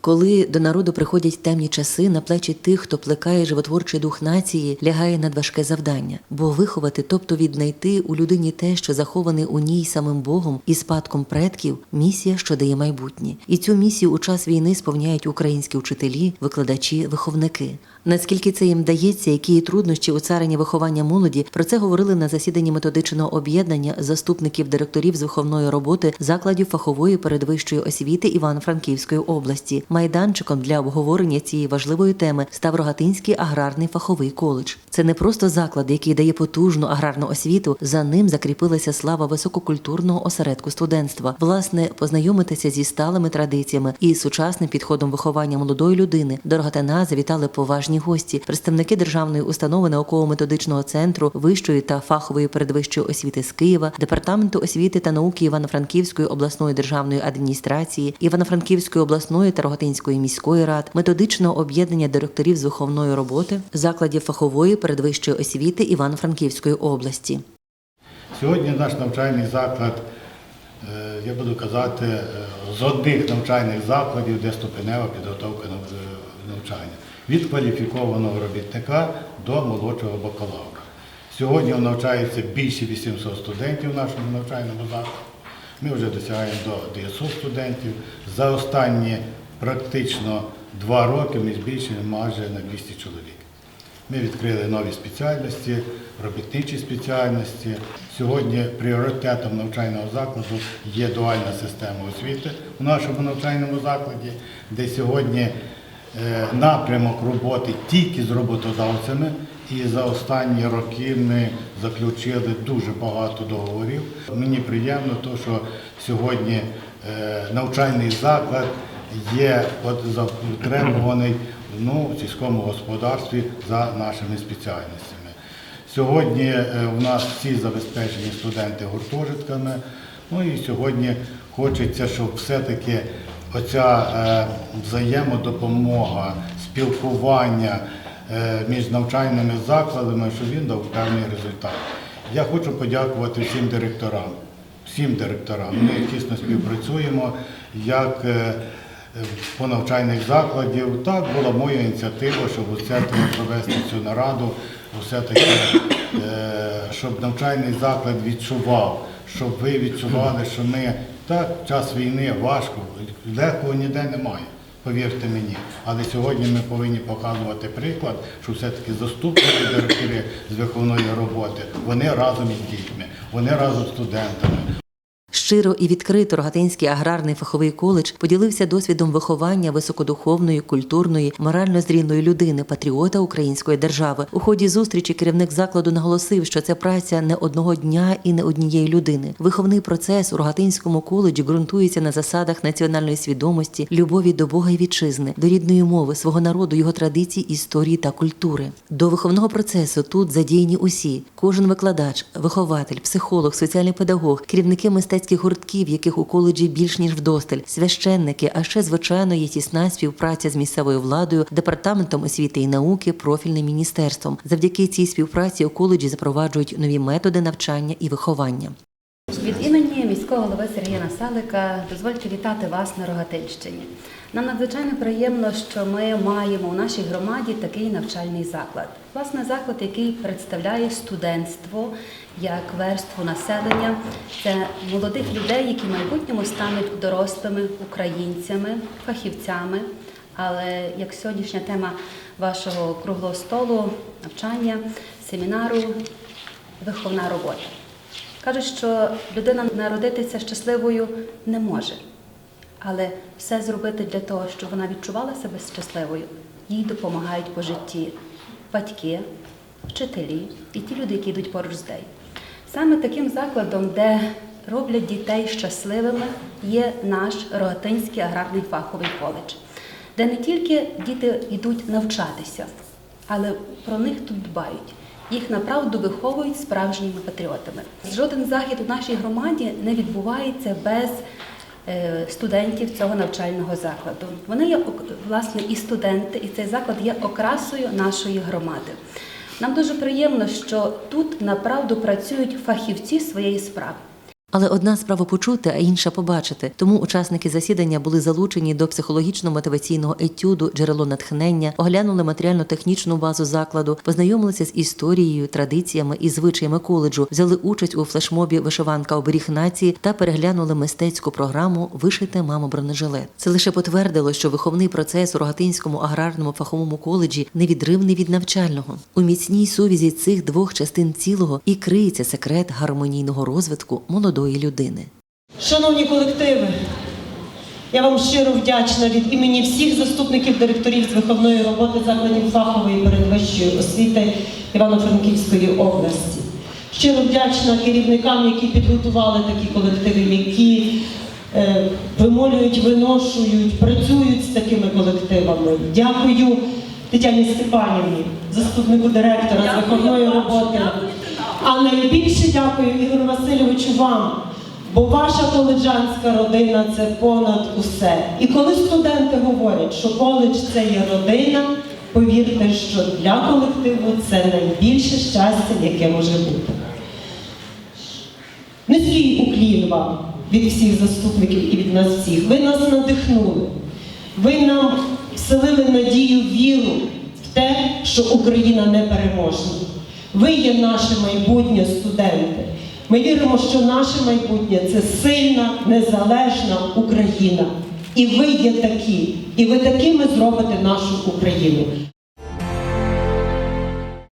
Коли до народу приходять темні часи, на плечі тих, хто плекає животворчий дух нації, лягає надважке завдання, бо виховати, тобто віднайти у людині те, що заховане у ній самим Богом і спадком предків, місія, що дає майбутнє. І цю місію у час війни сповняють українські вчителі, викладачі, виховники. Наскільки це їм дається, які труднощі у царині виховання молоді, про це говорили на засіданні методичного об'єднання заступників директорів з виховної роботи закладів фахової передвищої освіти Івано-Франківської області. Майданчиком для обговорення цієї важливої теми став Рогатинський аграрний фаховий коледж. Це не просто заклад, який дає потужну аграрну освіту. За ним закріпилася слава висококультурного осередку студентства. Власне, познайомитися зі сталими традиціями і сучасним підходом виховання молодої людини до Рогатина завітали поважні гості, представники державної установи науково-методичного центру вищої та фахової передвищої освіти з Києва, департаменту освіти та науки Івано-Франківської обласної державної адміністрації, Івано-Франківської обласної та Рогатинської міської рад, методичного об'єднання директорів з виховної роботи, закладів фахової передвищої освіти Івано-Франківської області. Сьогодні наш навчальний заклад, е, я буду казати, е, з одних навчальних закладів, де ступенева підготовка е, навчання. Від кваліфікованого робітника до молодшого бакалавра. Сьогодні навчається більше 800 студентів в нашому навчальному закладі. Ми вже досягаємо до 900 студентів. За останні практично два роки ми збільшили майже на 200 чоловік. Ми відкрили нові спеціальності, робітничі спеціальності. Сьогодні пріоритетом навчального закладу є дуальна система освіти у нашому навчальному закладі, де сьогодні напрямок роботи тільки з роботодавцями. І за останні роки ми заключили дуже багато договорів. Мені приємно, то, що сьогодні е, навчальний заклад є затребуваний ну, в сільському господарстві за нашими спеціальностями. Сьогодні е, у нас всі забезпечені студенти гуртожитками. Ну і сьогодні хочеться, щоб все-таки оця е, взаємодопомога, спілкування е, між навчальними закладами, щоб він дав певний результат. Я хочу подякувати всім директорам, всім директорам. Ми тісно співпрацюємо як е, по навчальних закладів. Так була моя ініціатива, щоб все-таки провести цю нараду, все-таки, е, щоб навчальний заклад відчував, щоб ви відчували, що ми так, час війни важко, легкого ніде немає. Повірте мені, але сьогодні ми повинні показувати приклад, що все-таки заступники директори з виховної роботи, вони разом із дітьми, вони разом з студентами. Щиро і відкрито Рогатинський аграрний фаховий коледж поділився досвідом виховання високодуховної, культурної, морально зрілої людини, патріота української держави. У ході зустрічі керівник закладу наголосив, що це праця не одного дня і не однієї людини. Виховний процес у Рогатинському коледжі ґрунтується на засадах національної свідомості, любові до Бога і вітчизни, до рідної мови, свого народу, його традицій, історії та культури. До виховного процесу тут задіяні усі: кожен викладач, вихователь, психолог, соціальний педагог, керівники мистецьких гуртків, яких у коледжі більш ніж вдосталь, священники, а ще звичайно є тісна співпраця з місцевою владою, департаментом освіти і науки, профільним міністерством. Завдяки цій співпраці у коледжі запроваджують нові методи навчання і виховання. Від голови Сергія Насалика дозвольте вітати вас на Рогатинщині. Нам надзвичайно приємно, що ми маємо у нашій громаді такий навчальний заклад. Власне, заклад, який представляє студентство як верству населення. Це молодих людей, які в майбутньому стануть дорослими українцями, фахівцями. Але як сьогоднішня тема вашого круглого столу, навчання, семінару, виховна робота. Кажуть, що людина народитися щасливою не може, але все зробити для того, щоб вона відчувала себе щасливою, їй допомагають по житті батьки, вчителі і ті люди, які йдуть поруч з нею. Саме таким закладом, де роблять дітей щасливими, є наш Рогатинський аграрний фаховий коледж, де не тільки діти йдуть навчатися, але про них тут дбають. Їх направду виховують справжніми патріотами. Жоден захід у нашій громаді не відбувається без е, студентів цього навчального закладу. Вони є власне і студенти, і цей заклад є окрасою нашої громади. Нам дуже приємно, що тут направду працюють фахівці своєї справи. Але одна справа почути, а інша побачити. Тому учасники засідання були залучені до психологічно-мотиваційного етюду, джерело натхнення, оглянули матеріально-технічну базу закладу, познайомилися з історією, традиціями і звичаями коледжу, взяли участь у флешмобі Вишиванка оберіг нації та переглянули мистецьку програму Вишите мамо бронежилет. Це лише потвердило, що виховний процес у Рогатинському аграрному фаховому коледжі невідривний від навчального. У міцній сувізі цих двох частин цілого і криється секрет гармонійного розвитку молодої людини. Шановні колективи, я вам щиро вдячна від імені всіх заступників директорів з виховної роботи закладів фахової передвищої освіти Івано-Франківської області. Щиро вдячна керівникам, які підготували такі колективи, які е, вимолюють, виношують, працюють з такими колективами. Дякую Тетяні Степанівні, заступнику директора з виховної роботи. А найбільше дякую Ігорю Васильовичу вам, бо ваша коледжанська родина це понад усе. І коли студенти говорять, що коледж це є родина, повірте, що для колективу це найбільше щастя, яке може бути. Низький уклін вам від всіх заступників і від нас всіх. Ви нас надихнули. Ви нам вселили надію, віру в те, що Україна не переможна. Ви є наше майбутнє студенти. Ми віримо, що наше майбутнє це сильна, незалежна Україна. І ви є такі, і ви такими зробите нашу Україну.